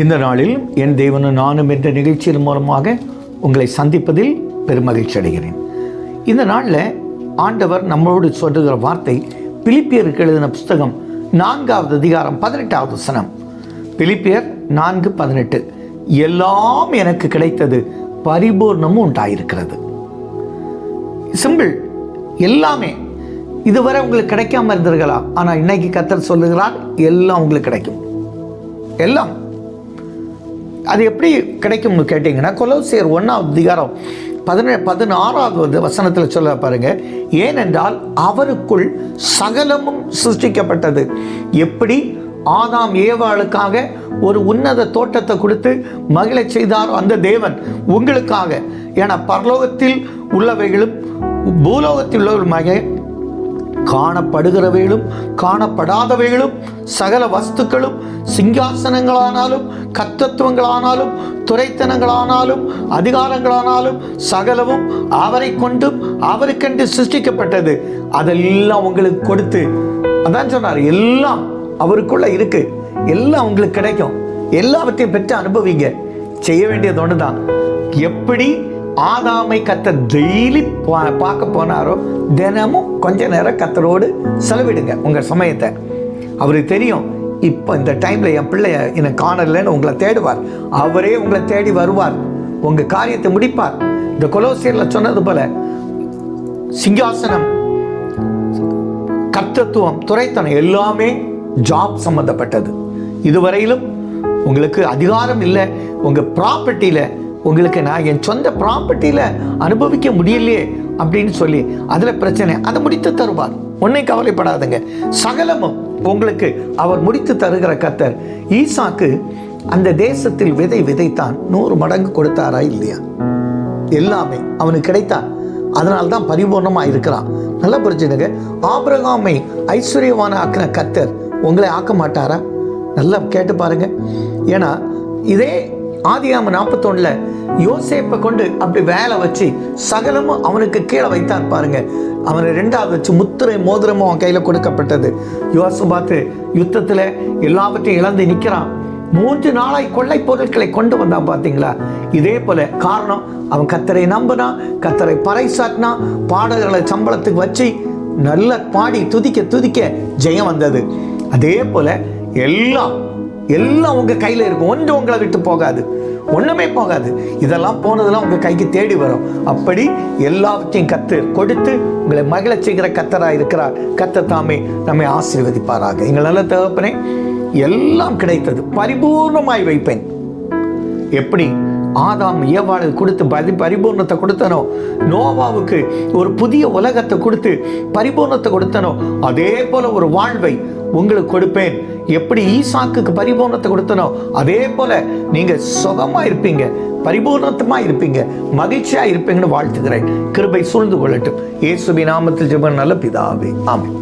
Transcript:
இந்த நாளில் என் தேவனும் நானும் என்ற நிகழ்ச்சியின் மூலமாக உங்களை சந்திப்பதில் பெருமகிழ்ச்சி அடைகிறேன். இந்த நாளில் ஆண்டவர் நம்மளோடு சொல்லுகிற வார்த்தை பிலிப்பியருக்கு எழுதின புஸ்தகம் நான்காவது அதிகாரம் பதினெட்டாவது சனம் பிலிப்பியர் நான்கு பதினெட்டு எல்லாம் எனக்கு கிடைத்தது பரிபூர்ணமும் உண்டாயிருக்கிறது. சிம்பிள் எல்லாமே. இதுவரை உங்களுக்கு கிடைக்காம இருந்திருக்கலாம் ஆனால் இன்னைக்கு கத்தர் சொல்லுகிறார் எல்லாம் உங்களுக்கு கிடைக்கும். எல்லாம். அது எப்படி கிடைக்கும்னு கேட்டிங்கன்னா கொலோசியர் ஒன்றாவது அதிகாரம் பதினே பதினாறாவது வசனத்தில் சொல்ல பாருங்க. ஏனென்றால் அவருக்குள் சகலமும் சிருஷ்டிக்கப்பட்டது. எப்படி? ஆதாம் ஏவாளுக்காக ஒரு உன்னத தோட்டத்தை கொடுத்து மகிழச் செய்தாரோ அந்த தேவன் உங்களுக்காக. ஏன்னா பரலோகத்தில் உள்ளவைகளும் பூலோகத்தில் உள்ளவர்களுமாக காணப்படுகிறவைகளும் காணப்படாதவைகளும் சகல வஸ்துக்களும் சிங்காசனங்களானாலும் கத்தத்துவங்களானாலும் துறைத்தனங்களானாலும் அதிகாரங்களானாலும் சகலவும் அவரை கொண்டும் அவருக்கென்று சிருஷ்டிக்கப்பட்டது. அதெல்லாம் உங்களுக்கு கொடுத்து அதான் சொன்னார் எல்லாம் அவருக்குள்ள இருக்கு. எல்லாம் உங்களுக்கு கிடைக்கும். எல்லாவற்றையும் பெற்று அனுபவிங்க. செய்ய வேண்டியது ஒன்று தான் எப்படி ஆதாமை கத்த டெய்லி பார்க்க போனாரோ தினமும் கொஞ்ச நேரம் கத்தரோடு செலவிடுங்க உங்கள் சமயத்தை. அவருக்கு தெரியும் இப்போ இந்த டைமில் என் பிள்ளைய என்னை காணலைன்னு உங்களை தேடுவார். அவரே உங்களை தேடி வருவார். உங்கள் காரியத்தை முடிப்பார். இந்த கொலோசியரில் சொன்னது போல சிங்காசனம் கர்த்தத்துவம் துறைத்தனம் எல்லாமே ஜாப் சம்மந்தப்பட்டது இதுவரையிலும் உங்களுக்கு அதிகாரம் இல்லை உங்கள் ப்ராப்பர்ட்டியில் உங்களுக்கு நான் என் சொந்த ப்ராப்பர்ட்டியில் அனுபவிக்க முடியலையே அப்படின்னு சொல்லி அதில் பிரச்சனை. அதை முடித்து தருவார். ஒன்றை கவலைப்படாதுங்க. சகலமும் உங்களுக்கு அவர் முடித்து தருகிற கத்தர். ஈசாக்கு அந்த தேசத்தில் விதை விதைத்தான். நூறு மடங்கு கொடுத்தாரா இல்லையா? எல்லாமே அவனுக்கு கிடைத்தான். அதனால தான் பரிபூர்ணமாக இருக்கிறான். நல்லா புரிஞ்சுடுங்க ஆபிரகாமை ஐஸ்வர்யமான ஆக்கின கத்தர் உங்களை ஆக்க மாட்டாரா? நல்லா கேட்டு பாருங்க. ஏன்னா இதே ஆதியாம நாற்பத்தொன்னுல யோசேப்பை கொண்டு அப்படி வேலை வச்சு சகலமும் அவனுக்கு கீழே வைத்தான் பாருங்க. அவனை ரெண்டாவது வச்சு முத்திரை மோதிரமும் அவன் கையில் கொடுக்கப்பட்டது. யோசு பார்த்து யுத்தத்தில் எல்லாவற்றையும் இழந்து நிற்கிறான் மூன்று நாளாய் கொள்ளை பொருட்களை கொண்டு வந்தான் பார்த்தீங்களா இதே போல காரணம் அவன் கத்தரை நம்பினான் கத்தரை பறைசாட்டினான் பாடல்களை சம்பளத்துக்கு வச்சு நல்ல பாடி துதிக்க துதிக்க ஜெயம் வந்தது. அதே போல எல்லாம் எல்லாம் உங்கள் கையில் இருக்கும். ஒன்று உங்களை விட்டு போகாது. ஒன்றுமே போகாது. இதெல்லாம் போனதெல்லாம் உங்கள் கைக்கு தேடி வரும். அப்படி எல்லாவற்றையும் கத்து கொடுத்து உங்களை மகிழ செய்கிற கத்தரா இருக்கிறார். கத்த தாமே நம்மை ஆசீர்வதிப்பாராக. எங்கள் நல்ல தகப்பனே எல்லாம் கிடைத்தது பரிபூர்ணமாய் வைப்பேன். எப்படி? ஆதாம் ஏவாளுக்கு கொடுத்து பரி பரிபூர்ணத்தை கொடுத்தனோ? நோவாவுக்கு ஒரு புதிய உலகத்தை கொடுத்து பரிபூர்ணத்தை கொடுத்தனோ? அதே போல ஒரு வாழ்வை உங்களுக்கு கொடுப்பேன். எப்படி ஈசாக்குக்கு பரிபூர்ணத்தை கொடுத்தனோ அதே போல நீங்க சுகமா இருப்பீங்க பரிபூர்ணத்தமா இருப்பீங்க மகிழ்ச்சியா இருப்பீங்கன்னு வாழ்த்துகிறேன். கிருபை சூழ்ந்து கொள்ளட்டும். இயேசுபி நாமத்தில் ஜெபம் நல்ல பிதாவே. ஆமாம்